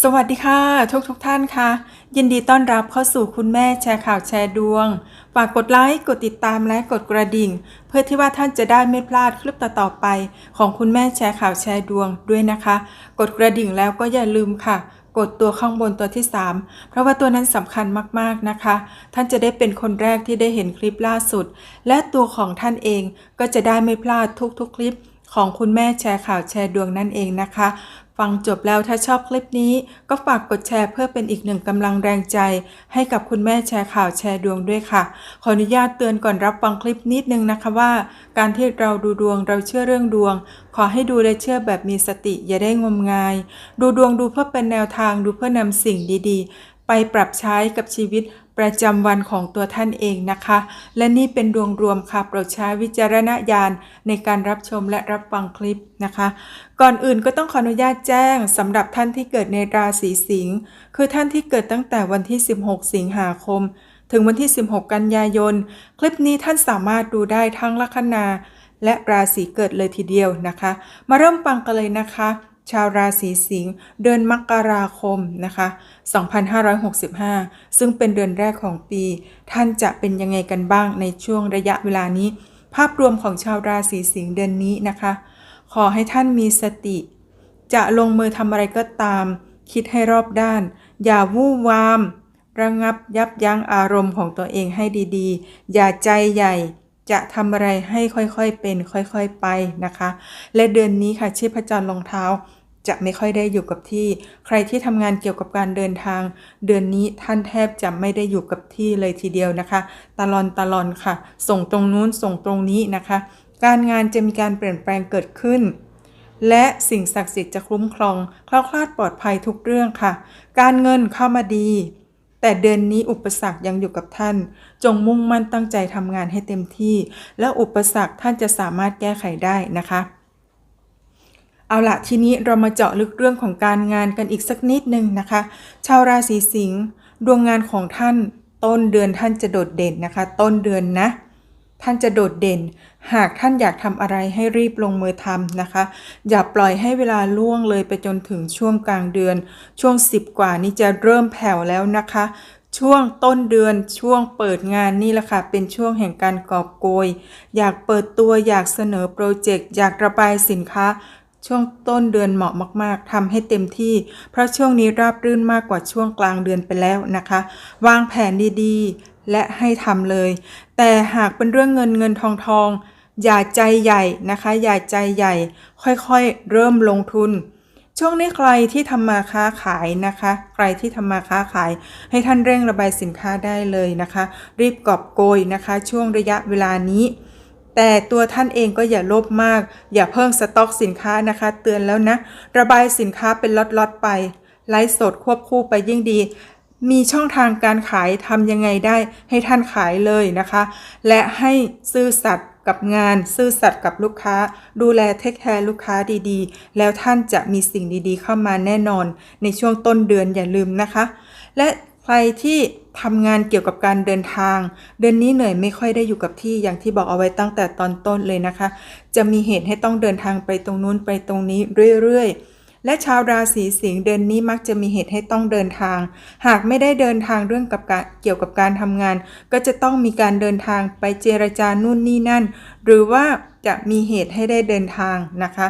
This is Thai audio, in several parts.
สวัสดีค่ะ ทุกทุกท่านค่ะ ยินดีต้อนรับเข้าสู่คุณแม่แชร์ข่าวแชร์ดวง ฝากกดไลค์กดติดตามและกดกระดิ่ง เพื่อที่ว่าท่านจะได้ไม่พลาดคลิปต่อๆไป ของคุณแม่แชร์ข่าวแชร์ดวงด้วยนะคะ กดกระดิ่งแล้วก็อย่าลืมค่ะ กดตัวข้างบนตัวที่ 3 เพราะว่าตัวนั้นสำคัญมากๆนะคะ ท่านจะได้เป็นคนแรกที่ได้เห็นคลิปล่าสุด และตัวของท่านเองก็จะได้ไม่พลาดทุกๆคลิปของคุณแม่แชร์ข่าวแชร์ดวงนั่นเองนะคะ ฟังจบแล้วถ้าชอบคลิปนี้ ก็ฝากกดแชร์เพื่อเป็นอีกหนึ่งกำลังแรงใจ ให้กับคุณแม่แชร์ข่าวแชร์ดวงด้วยค่ะ ขออนุญาตเตือนก่อนรับฟังคลิปนิดนึงนะคะว่า การที่เราดูดวงเราเชื่อเรื่องดวง ขอให้ดูและเชื่อแบบมีสติอย่าได้งมงาย ดูดวงดูเพื่อเป็นแนวทางดูเพื่อนำสิ่งดีๆ ไปปรับใช้กับชีวิต ประจำวันของตัวท่านเองนะคะ และนี่เป็นดวงรวมค่ะ โปรดใช้วิจารณญาณในการรับชมและรับฟังคลิปนะคะ ก่อนอื่นก็ต้องขออนุญาตแจ้งสำหรับท่านที่เกิดในราศีสิงห์คือท่านที่เกิดตั้งแต่วันที่ 16 สิงหาคม ถึงวันที่ 16 กันยายน คลิปนี้ท่านสามารถดูได้ทั้งลัคนาและราศีเกิดเลยทีเดียวนะคะ มาเริ่มฟังกันเลยนะคะ ชาวราศีสิงห์เดือนมกราคมนะคะ 2565 ซึ่งเป็นเดือนแรกของปี ท่านจะเป็นยังไงกันบ้างในช่วงระยะเวลานี้ ภาพรวมของชาวราศีสิงห์เดือนนี้นะคะ ขอให้ท่านมีสติ จะลงมือทำอะไรก็ตาม คิดให้รอบด้าน อย่าวู่วาม ระงับยับยั้งอารมณ์ของตัวเองให้ดีๆ อย่าใจใหญ่ จะทำอะไรให้ค่อยๆเป็นค่อยๆไปนะคะ และเดือนนี้ค่ะชีพจรรองเท้าจะไม่ค่อยได้อยู่กับที่ ใครที่ทำงานเกี่ยวกับการเดินทาง เดือนนี้ท่านแทบจะไม่ได้อยู่กับที่เลยทีเดียวนะคะ ตลอนตลอนค่ะ ส่งตรงนู้นส่งตรงนี้นะคะ การงานจะมีการเปลี่ยนแปลงเกิดขึ้น และสิ่งศักดิ์สิทธิ์จะคุ้มครองคลาดคลาดปลอดภัยทุกเรื่องค่ะ การเงินเข้ามาดี แต่เดือนนี้อุปสรรคยังอยู่กับท่าน จงมุ่งมั่นตั้งใจทำงานให้เต็มที่ แล้วอุปสรรคท่านจะสามารถแก้ไขได้นะคะ เอาละทีนี้เรามาเจาะลึกเรื่องของการงานกันอีกสักนิดนึงนะคะ ชาวราศีสิงห์ดวงงานของท่าน ต้นเดือนท่านจะโดดเด่นนะคะ ต้นเดือนนะ ท่านจะโดดเด่น หากท่านอยากทำอะไรให้รีบลงมือทำนะคะ อย่าปล่อยให้เวลาล่วงเลยไปจนถึงช่วงกลางเดือน ช่วง 10 กว่านี้จะเริ่มแผ่วแล้วนะคะ ช่วงต้นเดือนช่วงเปิดงานนี่แหละค่ะ เป็นช่วงแห่งการกอบโกย อยากเปิดตัวอยากเสนอโปรเจกต์อยากระบายสินค้าช่วงต้นเดือนเหมาะมาก ๆทำให้เต็มที่ เพราะช่วงนี้ราบรื่นมากกว่าช่วงกลางเดือนไปแล้วนะคะ วางแผนดี ๆ และให้ทำเลย แต่หากเป็นเรื่องเงินเงินทองทองอย่าใจใหญ่นะคะ อย่าใจใหญ่ ค่อยๆ เริ่มลงทุน ช่วงนี้ใครที่ทำมาค้าขายนะคะ ใครที่ทำมาค้าขาย ให้ท่านเร่งระบายสินค้าได้เลยนะคะ รีบกอบโกยนะคะ ช่วงระยะเวลานี้ แต่ตัวท่านเองก็อย่าโลภมาก อย่าเพิ่มสต็อกสินค้านะคะ เตือนแล้วนะ ระบายสินค้าเป็นล็อตๆไปไลฟ์สดควบคู่ไปยิ่งดี มีช่องทางการขายทำยังไงได้ให้ท่านขายเลยนะคะ และให้ซื่อสัตย์กับงานซื่อสัตย์กับลูกค้า ดูแลเทคแคร์ลูกค้าดีๆ แล้วท่านจะมีสิ่งดีๆ เข้ามาแน่นอน ในช่วงต้นเดือนอย่าลืมนะคะ และใครที่ทำงานเกี่ยวกับการเดินทาง เดือนนี้เหนื่อยไม่ค่อยได้อยู่กับที่อย่างที่บอกเอาไว้ตั้งแต่ตอนต้นเลยนะคะ จะมีเหตุให้ต้องเดินทางไปตรงนู้นไปตรงนี้เรื่อยๆ และชาวราศีสิงห์เดือนนี้มักจะมีเหตุให้ต้องเดินทาง หากไม่ได้เดินทางเรื่องกับการเกี่ยวกับการทำงาน ก็จะต้องมีการเดินทางไปเจรจานู่นนี่นั่น หรือว่าจะมีเหตุให้ได้เดินทางนะคะ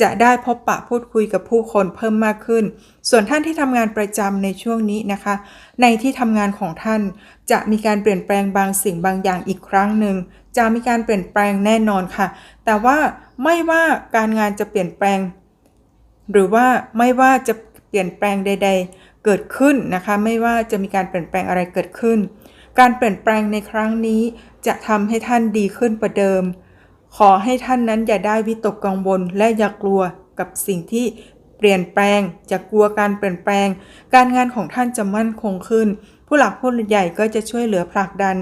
จะได้พบปะพูดคุยกับผู้คนเพิ่มมากขึ้น ส่วนท่านที่ทำงานประจำในช่วงนี้นะคะ ในที่ทำงานของท่าน จะมีการเปลี่ยนแปลงบางสิ่งบางอย่างอีกครั้งหนึ่ง จะมีการเปลี่ยนแปลงแน่นอนค่ะ แต่ว่าไม่ว่าการงานจะเปลี่ยนแปลง หรือว่าไม่ว่าจะเปลี่ยนแปลงใด ๆ เกิดขึ้นนะคะ ไม่ว่าจะมีการเปลี่ยนแปลงอะไรเกิดขึ้น การเปลี่ยนแปลงในครั้งนี้จะทำให้ท่านดีขึ้นกว่าเดิม ขอให้ท่านนั้นอย่าได้วิตกกังวลและอย่ากลัวกับสิ่งที่เปลี่ยนแปลงจะกลัวการเปลี่ยนแปลง การงานของท่านจะมั่นคงขึ้น ผู้หลักผู้ใหญ่ก็จะช่วยเหลือผลักดัน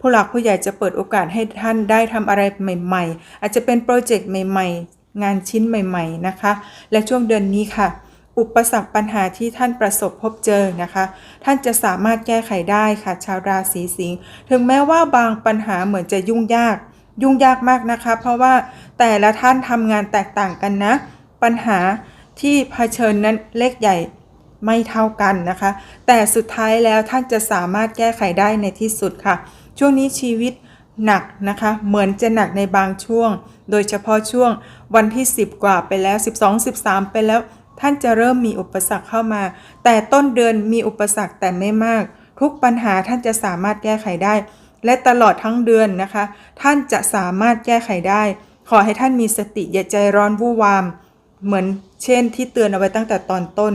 ผู้หลักผู้ใหญ่จะเปิดโอกาสให้ท่านได้ทำอะไรใหม่ ๆ อาจจะเป็นโปรเจกต์ใหม่ๆ งานชิ้นใหม่ ๆนะคะ และช่วงเดือนนี้ค่ะ อุปสรรคปัญหาที่ท่านประสบพบเจอนะคะ ท่านจะสามารถแก้ไขได้ค่ะ ชาวราศีสิงห์ถึงแม้ว่าบางปัญหาเหมือนจะยุ่งยาก ยุ่งยากมากนะคะ เพราะว่าแต่ละท่านทำงานแตกต่างกันนะ ปัญหาที่เผชิญนั้นเล็กใหญ่ไม่เท่ากันนะคะ แต่สุดท้ายแล้วท่านจะสามารถแก้ไขได้ในที่สุดค่ะ ช่วงนี้ชีวิตหนักนะคะ เหมือนจะหนักในบางช่วง โดยเฉพาะช่วงวันที่ 10 กว่าไปแล้ว 12 13 ไปแล้ว ท่านจะเริ่มมีอุปสรรคเข้ามา แต่ต้นเดือนมีอุปสรรคแต่ไม่มาก ทุกปัญหาท่านจะสามารถแก้ไขได้ และตลอดทั้งเดือนนะคะ ท่านจะสามารถแก้ไขได้ ขอให้ท่านมีสติอย่าใจร้อนวู่วาม เหมือนเช่นที่เตือนเอาไว้ตั้งแต่ตอนต้น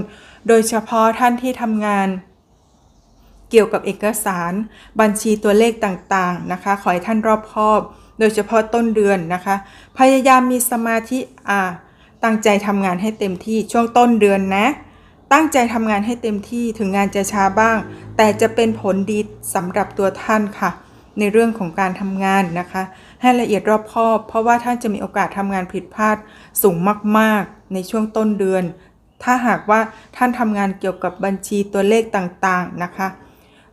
โดยเฉพาะท่านที่ทำงานเกี่ยวกับเอกสาร บัญชีตัวเลขต่างๆนะคะ ขอให้ท่านรอบคอบ โดยเฉพาะต้นเดือนนะคะ พยายามมีสมาธิอ่าตั้งใจทำงานให้เต็มที่ช่วงต้นเดือนนะ ตั้งใจทำงานให้เต็มที่ถึงงานจะช้าบ้าง แต่จะเป็นผลดีสำหรับตัวท่านค่ะ ในเรื่องของการทำงานนะคะ ให้ละเอียดรอบคอบ เพราะว่าท่านจะมีโอกาสทำงานผิดพลาดสูงมากๆ ในช่วงต้นเดือน ถ้าหากว่าท่านทำงานเกี่ยวกับบัญชีตัวเลขต่างๆนะคะ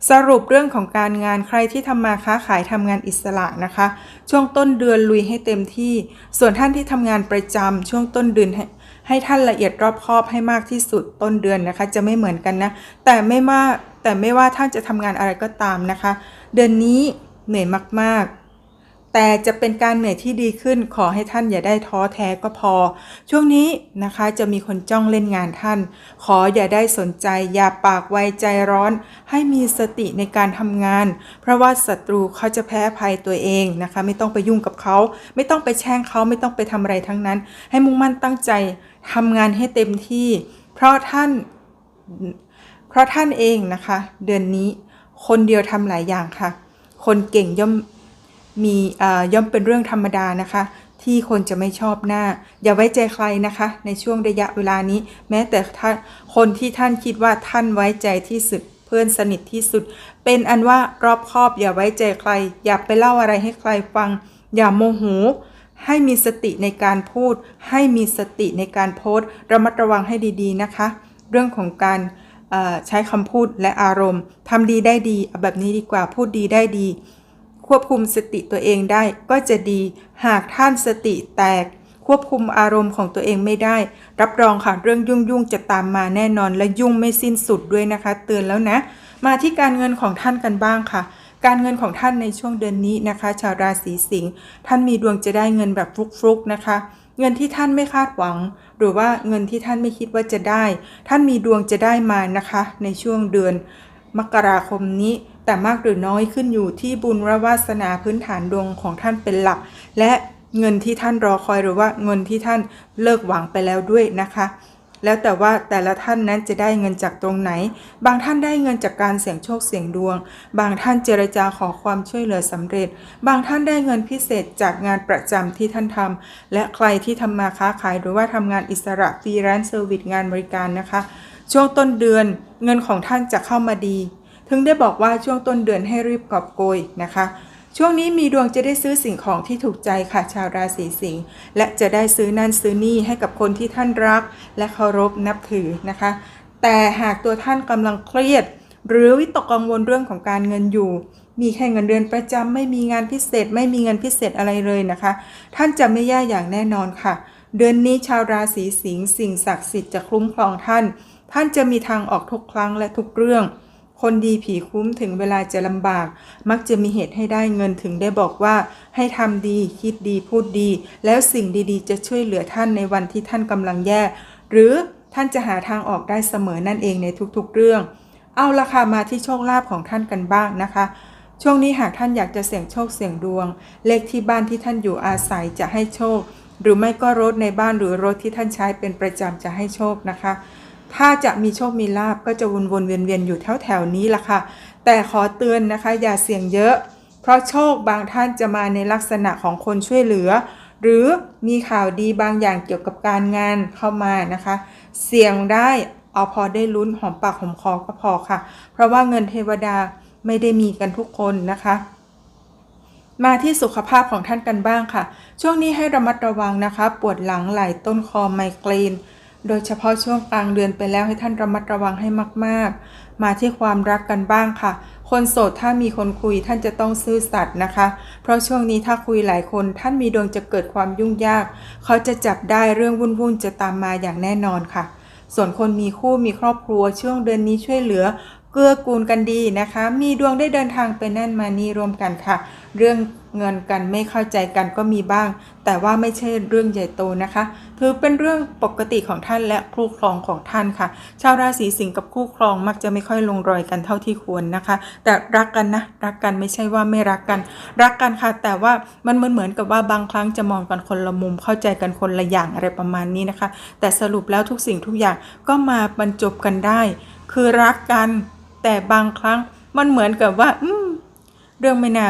สรุปเรื่องของการงานใครที่ทำมาค้าขายทำงานอิสระนะคะ ช่วงต้นเดือนลุยให้เต็มที่ ส่วนท่านที่ทำงานประจำช่วงต้นเดือนให้ให้ท่านละเอียดรอบคอบให้มากที่สุดต้นเดือนนะคะ จะไม่เหมือนกันนะ แต่ไม่ว่าแต่ไม่ว่าท่านจะทำงานอะไรก็ตามนะคะ เดือนนี้เหนื่อยมากๆ แต่จะเป็นการเหนื่อยที่ดีขึ้น ขอให้ท่านอย่าได้ท้อแท้ก็พอ ช่วงนี้นะคะจะมีคนจ้องเล่นงานท่าน ขออย่าได้สนใจ อย่าปากไวใจร้อน ให้มีสติในการทำงาน เพราะว่าศัตรูเขาจะแพ้ภัยตัวเองนะคะ ไม่ต้องไปยุ่งกับเขา ไม่ต้องไปแช่งเขาไม่ต้องไปทำอะไรทั้งนั้น ให้มุ่งมั่นตั้งใจทำงานให้เต็มที่ เพราะท่าน เพราะท่านเองนะคะ เดือนนี้ คนเดียวทำหลายอย่างค่ะ คนเก่งย่อม มีย่อมเป็นเรื่องธรรมดานะคะ ที่คนจะไม่ชอบหน้า อย่าไว้ใจใครนะคะ ในช่วงระยะเวลานี้ แม้แต่ท่านคนที่ท่านคิดว่าท่านไว้ใจที่สุดเพื่อนสนิทที่สุด เป็นอันว่ารอบคอบอย่าไว้ใจใคร อย่าไปเล่าอะไรให้ใครฟัง อย่าโมโหให้มีสติในการพูด ให้มีสติในการโพสต์ระมัดระวังให้ดีๆนะคะ เรื่องของการใช้คำพูดและอารมณ์ทำดีได้ดีแบบนี้ดีกว่าพูดดีได้ดี ควบคุมสติตัวเองได้ก็จะดี หากท่านสติแตก ควบคุมอารมณ์ของตัวเองไม่ได้ รับรองค่ะเรื่องยุ่งยุ่งจะตามมาแน่นอนและยุ่งไม่สิ้นสุดด้วยนะคะ เตือนแล้วนะ มาที่การเงินของท่านกันบ้างค่ะการเงินของท่านในช่วงเดือนนี้นะคะ ชาวราศีสิงห์ท่านมีดวงจะได้เงินแบบฟลุกๆนะคะ เงินที่ท่านไม่คาดหวัง หรือว่าเงินที่ท่านไม่คิดว่าจะได้ ท่านมีดวงจะได้มานะคะ ในช่วงเดือนมกราคมนี้ แต่มากหรือน้อยขึ้นอยู่ที่บุญและวาสนาพื้นฐานดวงของท่านเป็นหลัก และเงินที่ท่านรอคอยหรือว่าเงินที่ท่านเลิกหวังไปแล้วด้วยนะคะ แล้วแต่ว่าแต่ละท่านนั้นจะได้เงินจากตรงไหน บางท่านได้เงินจากการเสี่ยงโชคเสี่ยงดวง บางท่านเจรจาขอความช่วยเหลือสำเร็จ บางท่านได้เงินพิเศษจากงานประจำที่ท่านทำและใครที่ทำมาค้าขายหรือว่าทำงานอิสระฟรีแลนซ์เซอร์วิสงานบริการนะคะ ช่วงต้นเดือนเงินของท่านจะเข้ามาดี ถึงได้บอกว่าช่วงต้นเดือนให้รีบกอบโกยนะคะ ช่วงนี้มีดวงจะได้ซื้อสิ่งของที่ถูกใจค่ะชาวราศีสิงห์และจะได้ซื้อนั่นซื้อนี่ให้กับคนที่ท่านรัก และเคารพนับถือนะคะ แต่หากตัวท่านกำลังเครียด หรือวิตกกังวลเรื่องของการเงินอยู่มีแค่เงินเดือนประจำไม่มีงานพิเศษ ไม่มีเงินพิเศษอะไรเลยนะคะ ท่านจะไม่แย่อย่างแน่นอนค่ะ เดือนนี้ชาวราศีสิงห์สิ่งศักดิ์สิทธิ์จะคุ้มครองท่าน ท่านจะมีทางออกทุกครั้งและทุกเรื่อง คนดีผีคุ้มถึงเวลาจะลำบาก มักจะมีเหตุให้ได้เงินถึงได้บอกว่า ให้ทำดี คิดดีพูดดี แล้วสิ่งดีๆ จะช่วยเหลือท่านในวันที่ท่านกำลังแย่ หรือท่านจะหาทางออกได้เสมอนั่นเองในทุกๆเรื่อง เอาละค่ะมาที่โชคลาภของท่านกันบ้างนะคะ ช่วงนี้หากท่านอยากจะเสี่ยงโชคเสี่ยงดวง เลขที่บ้านที่ท่านอยู่อาศัยจะให้โชค หรือไม่ก็รถในบ้านหรือรถที่ท่านใช้เป็นประจำจะให้โชคนะคะ ถ้าจะมีโชคมีลาบก็จะวนวนๆเวียนเวียนๆอยู่แถวแถวๆนี้ล่ะค่ะ แต่ขอเตือนนะคะอย่าเสี่ยงเยอะ เพราะโชคบางท่านจะมาในลักษณะของคนช่วยเหลือ หรือมีข่าวดีบางอย่างเกี่ยวกับการงานเข้ามานะคะ เสี่ยงได้เอาพอได้ลุ้นหอมปากหอมคอก็พอค่ะ เพราะว่าเงินเทวดาไม่ได้มีกันทุกคนนะคะมาที่สุขภาพของท่านกันบ้างค่ะ ช่วงนี้ให้ระมัดระวังนะคะ ปวดหลังไหล่ต้นคอไมเกรน โดยเฉพาะช่วงกลางเดือนไปแล้วให้ท่านระมัดระวังให้มาก ๆ มาที่ความรักกันบ้างค่ะ คนโสดถ้ามีคนคุยท่านจะต้องซื่อสัตย์นะคะ เพราะช่วงนี้ถ้าคุยหลายคนท่านมีดวงจะเกิดความยุ่งยาก เขาจะจับได้เรื่องวุ่น ๆ จะตามมาอย่างแน่นอนค่ะ ส่วนคนมีคู่มีครอบครัวช่วงเดือนนี้ช่วยเหลือ เกื้อกูลกันดีนะคะ มีดวงได้เดินทางไปนั่นมานี่รวมกันค่ะ เรื่องเงินกันไม่เข้าใจกันก็มีบ้าง แต่ว่าไม่ใช่เรื่องใหญ่โตนะคะ ถือเป็นเรื่องปกติของท่านและคู่ครองของท่านค่ะ ชาวราศีสิงห์กับคู่ครองมักจะไม่ค่อยลงรอยกันเท่าที่ควรนะคะ แต่รักกันนะ รักกันไม่ใช่ว่าไม่รักกัน รักกันค่ะ แต่ว่ามันเหมือนเหมือนกับว่าบางครั้งจะมองกันคนละมุม เข้าใจกันคนละอย่างอะไรประมาณนี้นะคะ แต่สรุปแล้วทุกสิ่งทุกอย่างก็มาบรรจบกันได้ คือรักกัน แต่บางครั้งมันเหมือนกับว่าอืมเรื่องไม่น่า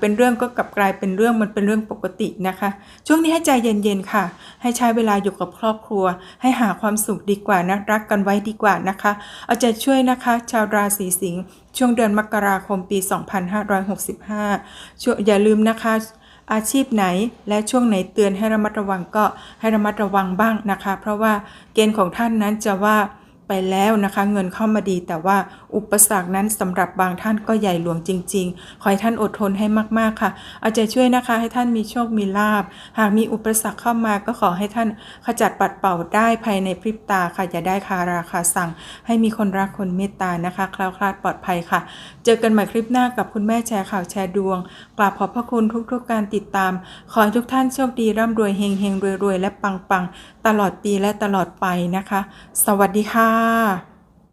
เป็นเรื่องก็กลับกลายเป็นเรื่องมันเป็นเรื่องปกตินะคะ ช่วงนี้ให้ใจเย็นๆค่ะ ให้ใช้เวลาอยู่กับครอบครัว ให้หาความสุขดีกว่านะรักกันไว้ดีกว่านะคะ เอาใจช่วยนะคะ ชาวราศีสิงห์ช่วงเดือนมกราคมปี 2565ช่วอย่าลืมนะคะ อาชีพไหนและช่วงไหนเตือนให้ระมัดระวังก็ให้ระมัดระวังบ้างนะคะ เพราะว่าเกณฑ์ของท่านนั้นจะว่า ไปแล้วนะคะ เงินเข้ามาดีแต่ว่าอุปสรรคนั้นสำหรับบางท่านก็ใหญ่หลวงจริง ๆ ขอให้ท่านอดทนให้มากๆค่ะ เอาใจช่วยนะคะให้ท่านมีโชคมีลาบ หากมีอุปสรรคเข้ามาก็ขอให้ท่านขจัดปัดเป่าได้ภายในพริบตาค่ะอย่าได้คาราคาสั่ง ให้มีคนรักคนเมตตานะคะคล้วคลาดปลอดภัยค่ะ เจอกันใหม่คลิปหน้ากับคุณแม่แชร์ข่าวแชร์ดวงกราบขอบพระคุณทุกๆการติดตาม ขอให้ทุกท่านโชคดีร่ำรวยเฮงเฮงรวยรวยและปังปังตลอดปีและตลอดไปนะคะ สวัสดีค่ะ